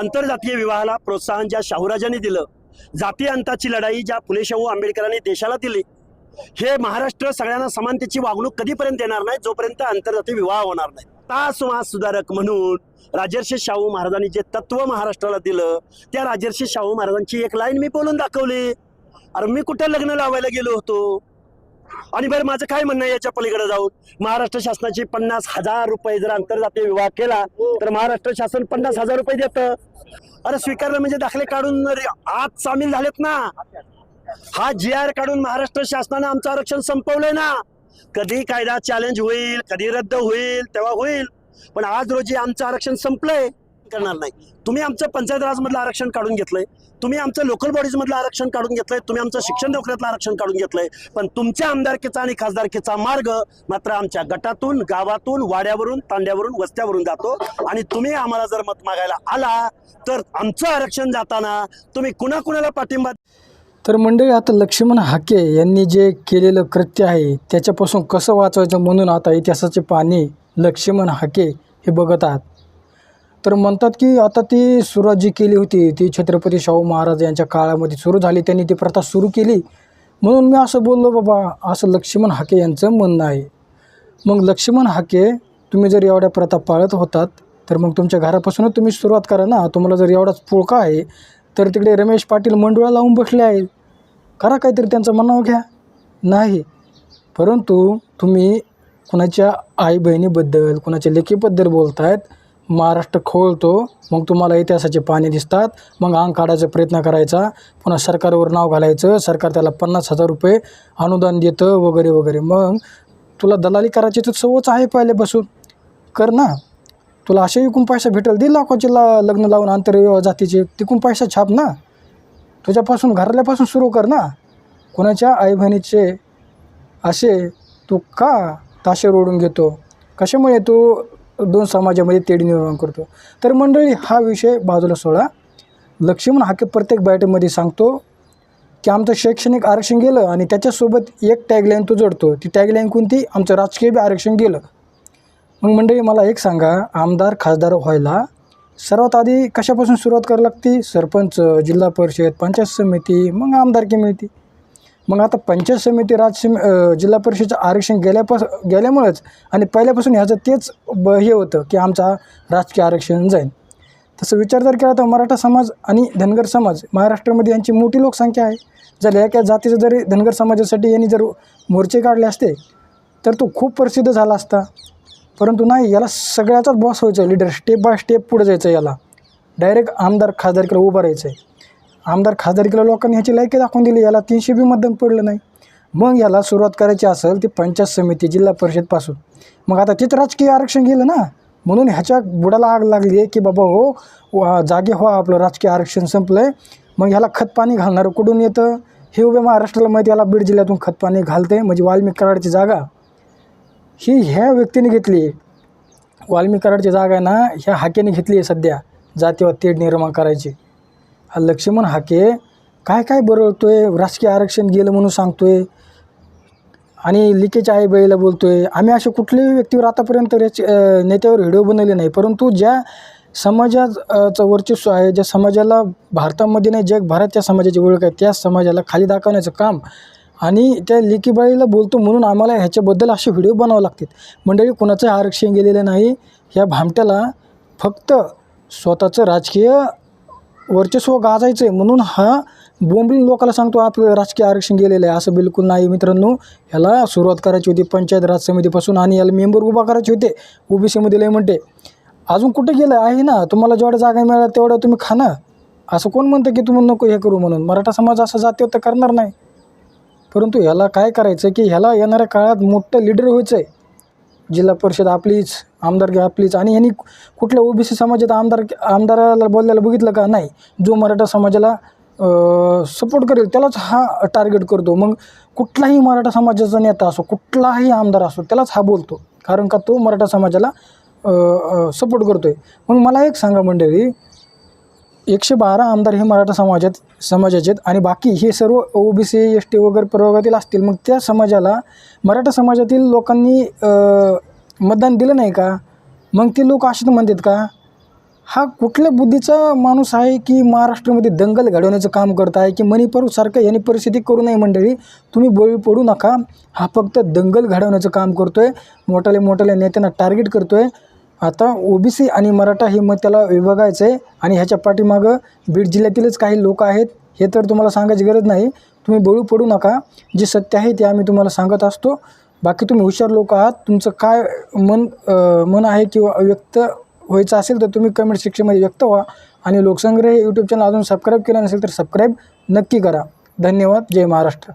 आंतरजातीय विवाहाला प्रोत्साहन ज्या शाहूराजांनी दिलं जाती अंताची लढाई ज्या फुले शाहू आंबेडकरांनी देशाला दिली हे महाराष्ट्र सगळ्यांना समानतेची वागणूक कधीपर्यंत येणार नाही जोपर्यंत आंतरजातीय विवाह होणार नाही. ता समाज सुधारक म्हणून राजर्षी शाहू महाराजांनी जे तत्व महाराष्ट्राला दिलं त्या राजर्षी शाहू महाराजांची एक लाईन मी बोलून दाखवली. अरे मी कुठे लग्न लावायला गेलो होतो? आणि बरं माझं काय म्हणणं आहे याच्या पलीकडे जाऊन? महाराष्ट्र शासनाची पन्नास हजार रुपये जर आंतरजातीय विवाह केला तर महाराष्ट्र शासन पन्नास हजार रुपये देतं. अरे स्वीकारलं म्हणजे दाखले काढून रे- आत सामील झालेत ना. हा जी आर काढून महाराष्ट्र शासनानं आमचं आरक्षण संपवलंय ना. कधी कायदा चॅलेंज होईल कधी रद्द होईल तेव्हा होईल. पण आज रोजी आमचं आरक्षण संपलंय. करणार नाही. तुम्ही आमचं पंचायत राजमधलं आरक्षण काढून घेतलंय. तुम्ही आमचं लोकल बॉडीजमधलं आरक्षण काढून घेतलंय. तुम्ही आमचं शिक्षण नोकऱ्यातलं आरक्षण काढून घेतलंय. पण तुमच्या आमदारकीचा आणि खासदारकीचा मार्ग मात्र आमच्या गटातून गावातून वाड्यावरून तांड्यावरून वस्त्यावरून जातो. आणि तुम्ही आम्हाला जर मत मागायला आला तर आमचं आरक्षण जाताना तुम्ही कुणाकुणाला पाठिंबा तर मंडळी आता लक्ष्मण हाके यांनी जे केलेलं कृत्य आहे त्याच्यापासून कसं वाचवायचं म्हणून आता इतिहासाचे पाणी लक्ष्मण हाके हे बघत आहात. तर म्हणतात की आता ती सुरुवात जी केली होती ती छत्रपती शाहू महाराज यांच्या काळामध्ये सुरू झाली त्यांनी ती प्रथा सुरू केली. म्हणून मी असं बोललो बाबा असं लक्ष्मण हाके यांचं म्हणणं आहे. मग लक्ष्मण हाके तुम्ही जर एवढ्या प्रथा पाळत होतात तर मग तुमच्या घरापासूनच तुम्ही सुरुवात करा ना. तुम्हाला जर एवढाच पुळका आहे तर तिकडे रमेश पाटील मंडुळा लावून बसले आहेत. करा काहीतरी त्यांचं म्हणावं घ्या. नाही. परंतु तुम्ही कुणाच्या आई बहिणीबद्दल कुणाच्या लेकीबद्दल बोलतायत महाराष्ट्र खोलतो मग तुम्हाला इतिहासाचे पाणी दिसतात. मग अंग काढायचा प्रयत्न करायचा. पुन्हा सरकारवर नाव घालायचं. सरकार त्याला पन्नास हजार रुपये अनुदान देतं वगैरे वगैरे. मग तुला दलाली करायची तर सवच आहे पहिल्यापासून कर ना. तुला असे एकूण पैसा भेटेल. दे लाखोचे ला लग्न लावून आंतरविवाह जातीचे तिकून पैसा छाप ना. तुझ्यापासून घराल्यापासून सुरू कर ना. कोणाच्या आई बहिणीचे असे तू का ताशे रोडून घेतो? कशामुळे तू दोन समाजामध्ये तेढ निर्माण करतो. तर मंडळी हा विषय बाजूला सोडा. लक्ष्मण हाके प्रत्येक बॅटमध्ये सांगतो की आमचं शैक्षणिक आरक्षण गेलं आणि त्याच्यासोबत एक टॅगलाईन तो जोडतो. ती टॅगलाईन कोणती? आमचं राजकीय बी आरक्षण गेलं. मग मंडळी मला एक सांगा. आमदार खासदार व्हायला सर्वात आधी कशापासून सुरुवात करावी लागते? सरपंच जिल्हा परिषद पंचायत समिती मग आमदारकी मिळते? मग आता पंचायत समिती राज जिल्हा परिषदेचं आरक्षण गेल्यापास गेल्यामुळंच आणि पहिल्यापासून ह्याचं तेच ब हे होतं की आमचा राजकीय आरक्षण जाईल. तसं विचार जर केला तर मराठा समाज आणि धनगर समाज महाराष्ट्रामध्ये यांची मोठी लोकसंख्या आहे. जर एका जातीचं जरी धनगर समाजासाठी यांनी जर मोर्चे काढले असते तर तो खूप प्रसिद्ध झाला असता. परंतु नाही याला सगळ्याचाच बॉस व्हायचं लीडर स्टेप बाय स्टेप पुढे जायचं याला. डायरेक्ट आमदार खासदारकडे उभं राहायचं आहे आमदार खासदारकीला लोकांनी ह्याची लायकी दाखवून दिली याला तीनशे बी मतदान पडलं नाही. मग याला सुरुवात करायची असेल ती पंचायत समिती जिल्हा परिषदपासून मग आता तिथं राजकीय आरक्षण गेलं ना म्हणून ह्याच्या बुडाला आग लागली आहे की बाबा हो वा- जागे व्हा आपलं राजकीय आरक्षण संपलं आहे मग ह्याला खतपाणी घालणारं कुठून येतं? हे उभे महाराष्ट्राला माहिती याला बीड जिल्ह्यातून खतपाणी घालते म्हणजे वाल्मिक कराडची जागा. ही ह्या व्यक्तीने घेतली वाल्मिक कराडची जागा आहे ना ह्या हाकेने घेतली आहे सध्या जातीवर तेढ निर्माण करायची. हा लक्ष्मण हाके काय काय बरळतोय राजकीय आरक्षण गेलं म्हणून सांगतोय. आणि लिकेच्या आई बोलतो बोलतोय आम्ही असे कुठल्याही व्यक्तीवर आतापर्यंत रेच नेत्यावर व्हिडिओ बनवले नाही. परंतु ज्या समाजाचं वर्चस्व आहे ज्या समाजाला भारतामध्ये नाही जगभरात त्या समाजाची ओळख आहे त्या समाजाला खाली दाखवण्याचं काम आणि त्या लिकीबाईला बोलतो म्हणून आम्हाला ह्याच्याबद्दल असे व्हिडिओ बनावं लागतात. मंडळी कुणाचं आरक्षण गेलेलं नाही. या भामट्याला फक्त स्वतःचं राजकीय वर्चस्व गाजायचं आहे म्हणून हा बोंबील लोकांना सांगतो आपलं राजकीय आरक्षण गेलेलं आहे. असं बिलकुल नाही. मित्रांनो ह्याला सुरुवात करायची होती पंचायत राज समितीपासून आणि याला मेंबर उभा करायचे होते. ओबीसीमध्ये लय म्हणते अजून कुठे गेलं? आहे ना. तुम्हाला जेवढ्या जागा मिळाल्या तेवढ्या तुम्ही खाणं असं कोण म्हणतं की तुम्ही नको हे करू म्हणून. मराठा समाज असं जाते तर करणार नाही. परंतु ह्याला काय करायचं की ह्याला येणाऱ्या काळात मोठं लीडर व्हायचं आहे जिल्हा परिषद आपलीच. आमदार घ्या प्लीज आणि यांनी कुठल्या ओबीसी समाजात आमदार आमदाराला बोलल्याला बघितलं का? नाही. जो मराठा समाजाला सपोर्ट करेल त्यालाच हा टार्गेट करतो. मग कुठलाही मराठा समाजाचा नेता असो कुठलाही आमदार असो त्यालाच हा बोलतो. कारण का तो मराठा समाजाला सपोर्ट करतो आहे मग मला एक सांगा मंडळी एकशे बारा आमदार हे मराठा समाजात समाजाचे आहेत आणि बाकी हे सर्व O B C S T वगैरे प्रवर्गातील असतील. मग त्या समाजाला मराठा समाजातील लोकांनी मतदान दिलं नाही का? मग ते लोक असेच म्हणतात का? हा कुठल्या बुद्धीचा माणूस आहे की महाराष्ट्रामध्ये दंगल घडवण्याचं काम करत आहे की मणिपूरसारखं यांनी परिस्थिती करू नये मंडळी? तुम्ही बळी पडू नका. हा फक्त दंगल घडवण्याचं काम करतो आहे मोठ्याल्या मोठ्याल्या नेत्यांना टार्गेट करतो आहे आता ओबीसी आणि मराठा हे मग त्याला विभागायचं आहे आणि ह्याच्या पाठीमागं बीड जिल्ह्यातीलच काही लोक आहेत. हे तर तुम्हाला सांगायची गरज नाही. तुम्ही बळू पडू नका. जे सत्य आहे ते आम्ही तुम्हाला सांगत असतो. बाकी तुम्ही हुशार लोक आहात. तुमचं काय मन मन आहे किंवा व्यक्त व्हायचं असेल तर तुम्ही कमेंट सेक्शनमध्ये व्यक्त व्हा. आणि लोकसंग्रह हे यूट्यूब चॅनल अजून सबस्क्राईब केलं नसेल तर सबस्क्राईब नक्की करा. धन्यवाद. जय महाराष्ट्र.